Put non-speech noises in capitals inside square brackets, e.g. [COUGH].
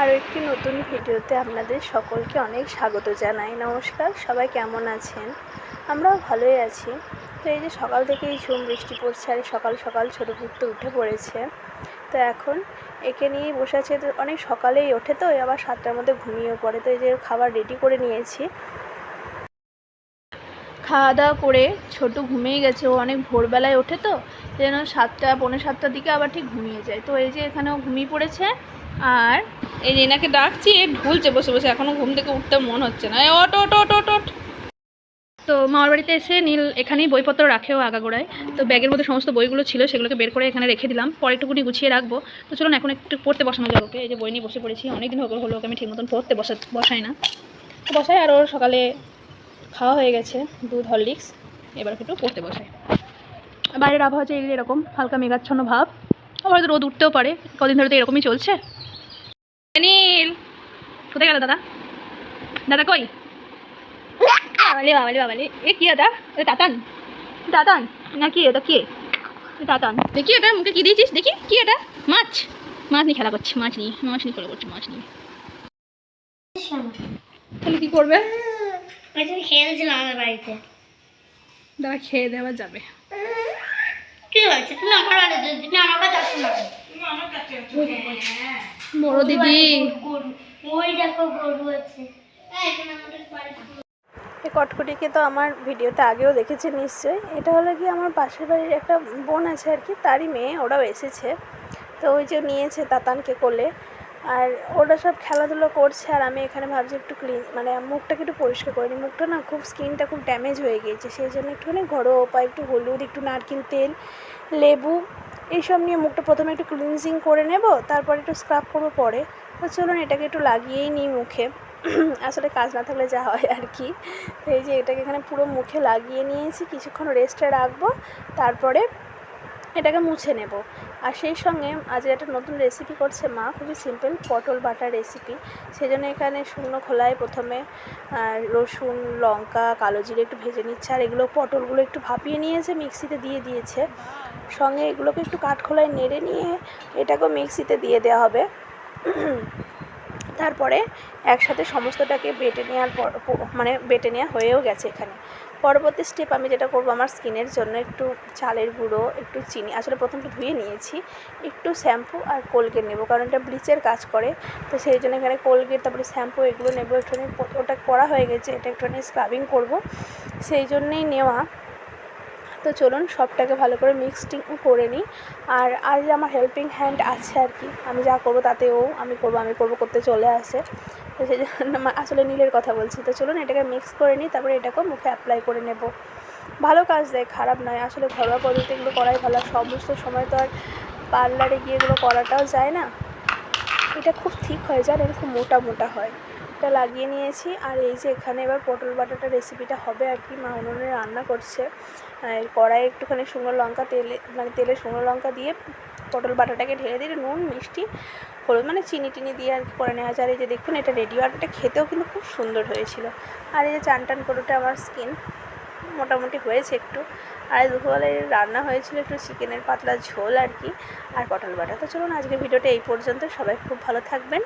আরও একটি নতুন ভিডিওতে আপনাদের সকলকে অনেক স্বাগত জানাই। নমস্কার, সবাই কেমন আছেন? আমরাও ভালোই আছি। তো এই যে সকাল থেকেই ঝুম বৃষ্টি পড়ছে আর সকাল সকাল ছোটো পুকুরতে উঠে পড়েছে। তো এখন একে নিয়েই বসে আছে। তো অনেক সকালেই ওঠে তো আবার সাতটার মধ্যে ঘুমিয়েও পড়ে। তো এই যে খাবার রেডি করে নিয়েছি। খাওয়া দাওয়া করে ছোটো ঘুমিয়ে গেছে। ও অনেক ভোরবেলায় ওঠে তো, যেন সাতটা, পৌনে সাতটার দিকে আবার ঠিক ঘুমিয়ে যায়। তো এই যে এখানেও ঘুমিয়ে পড়েছে। আর এই যে এনাকে ডাকছি এ ঢুলছে বসে বসে এখনও ঘুম থেকে উঠতে মন হচ্ছে না। ওট ওট ওট ওট ওট তো মামার বাড়িতে এসে নীল, এখানেই বইপত্র রাখেও আগাগোড়ায়। তো ব্যাগের মধ্যে সমস্ত বইগুলো ছিল, সেগুলোকে বের করে এখানে রেখে দিলাম। পরে একটুকুনি গুছিয়ে রাখব। তো চলুন, এখন একটু পড়তে বসানো যাবে ওকে। এই যে বই নিয়ে বসে পড়েছি, অনেকদিন হলো হলো ওকে আমি ঠিক মতন পড়তে বসা, বসাই না। তো বসাই, আর ওর সকালে খাওয়া হয়ে গেছে, দুধ, হরলিক্স। এবার একটু পড়তে বসাই। বাইরের আবহাওয়া যে এরকম, হালকা মেঘাচ্ছন্ন ভাব। আবার হয়তো রোদ উঠতেও পারে। কদিন ধরে তো এরকমই চলছে। নীল কোথায় গেল দাদা? দাদা কই? বাবালে বাবালে বাবালে এ কি এটা এ তাতান। তাতান? না কি এটা কে? এ তাতান। দেখি এটা? মুখে কি দিয়েছিস? দেখি কি এটা? মাছ। মাছ নিয়ে খেলা করছে মাছ নিয়ে মাছ নিয়ে খেলা করছে মাছ নিয়ে। তাহলে কি করবে? খেলছিলাম আমার বাড়িতে। দাদা খেয়ে দেওয়া যাবে। কি হয়েছে? তুমি আমার বাড়িতে তুমি আমার কাছে আসো না বড় দিদি গরু ওই দেখো গরু আছে এই, কটকটিকে তো আমার ভিডিওতে আগেও দেখেছে নিশ্চয়ই। এটা হলো কি আমার পাশের বাড়ির একটা বোন আছে আর কি তারই মেয়ে ওরাও এসেছে। তো ওই যে নিয়েছে তাতানকে কোলে। আর ওরা সব খেলাধুলো করছে আর আমি এখানে ভাবছি একটু ক্লিন মানে মুখটাকে একটু পরিষ্কার করে নিই। মুখটা না খুব স্কিনটা খুব ড্যামেজ হয়ে গিয়েছে। সেই জন্য একটুখানি ঘরোয়া উপায় একটু হলুদ একটু নারকেল তেল লেবু এইসব নিয়ে মুখটা প্রথমে একটু ক্লিনজিং করে নেব, তারপর একটু স্ক্রাব করব পরে। তো চলুন এটাকে একটু লাগিয়েই নিই মুখে। [CLEARS THROAT] আসলে কাজ না থাকলে যা হয় আর কি। তো এই যে এটাকে এখানে পুরো মুখে লাগিয়ে নিয়েছি, কিছুক্ষণ রেস্টে রাখব, তারপরে এটাকে মুছে নেব। আর সেই সঙ্গে আজ একটা নতুন রেসিপি করছে মা, খুবই সিম্পল পটল বাটার রেসিপি সেই জন্য এখানে শুকনো খোলায় প্রথমে রসুন, লঙ্কা, কালো জিরে একটু ভেজে নিচ্ছে। আর এগুলো পটলগুলো একটু ভাপিয়ে নিয়েছে, মিক্সিতে দিয়ে দিয়েছে। সঙ্গে এগুলোকে একটু কাঠখোলায় নেড়ে নিয়ে এটাকেও মিক্সিতে দিয়ে দেওয়া হবে। তারপরে একসাথে সমস্তটাকে বেটে নেওয়ার পর মানে বেটে নেওয়া হয়েও গেছে এখানে। পরবর্তী স্টেপ আমি যেটা করব আমার স্কিনের জন্য একটু চালের গুঁড়ো, একটু চিনি, আসলে প্রথমটা ধুয়ে নিয়েছি, একটু শ্যাম্পু আর কোলগেট নেব, কারণ এটা ব্লিচের কাজ করে, তো সেই জন্য এখানে কোলগেট, তারপরে শ্যাম্পু এগুলো নেব, একটুখানি ওটা করা হয়ে গেছে, এটা একটুখানি স্ক্রাবিং করব। সেই জন্যেই নেওয়া তো চলুন সবটাকে ভালো করে মিক্সটিং করে নিই। আর আজ আমার হেল্পিং হ্যান্ড আছে আর কি, আমি যা করব তাতেও আমি করব আমি করব করতে চলে আসে। তো সেই জন্য আসলে নীলের কথা বলছি। তো চলুন এটাকে মিক্স করে নিই, তারপরে এটাকেও মুখে অ্যাপ্লাই করে নেব। ভালো কাজ দেয় খারাপ নয়। আসলে ঘরোয়া পদ্ধতি এগুলো করাই ভালো। সমস্ত সময় তো আর পার্লারে গিয়ে এগুলো করাটাও যায় না। এটা খুব ঠিক হয়, জানেন? খুব মোটা মোটা হয়। এটা লাগিয়ে নিয়েছি। আর এই যে এখানে এবার পটল বাটাটা রেসিপিটা হবে আর কি। মা উনুনে রান্না করছে। আর কড়াইয়ে একটুখানি শুকনো লঙ্কা তেলে মানে তেলে শুকনো লঙ্কা দিয়ে পটল বাটাটাকে ঢেলে দিয়ে নুন, মিষ্টি, হলুদ মানে চিনি টিনি দিয়ে আর কি করে নেওয়া যায়। এই যে দেখুন, এটা রেডি আর এটা খেতেও কিন্তু খুব সুন্দর হয়েছিল। আর এই যে চান টান করোটা আমার স্কিন মোটামুটি হয়েছে একটু। আর দুপুরবেলায় রান্না হয়েছিল একটু চিকেনের পাতলা ঝোল আর কি, আর পটল বাটা। তো চলুন আজকে ভিডিওটা এই পর্যন্ত। সবাই খুব ভালো থাকবেন।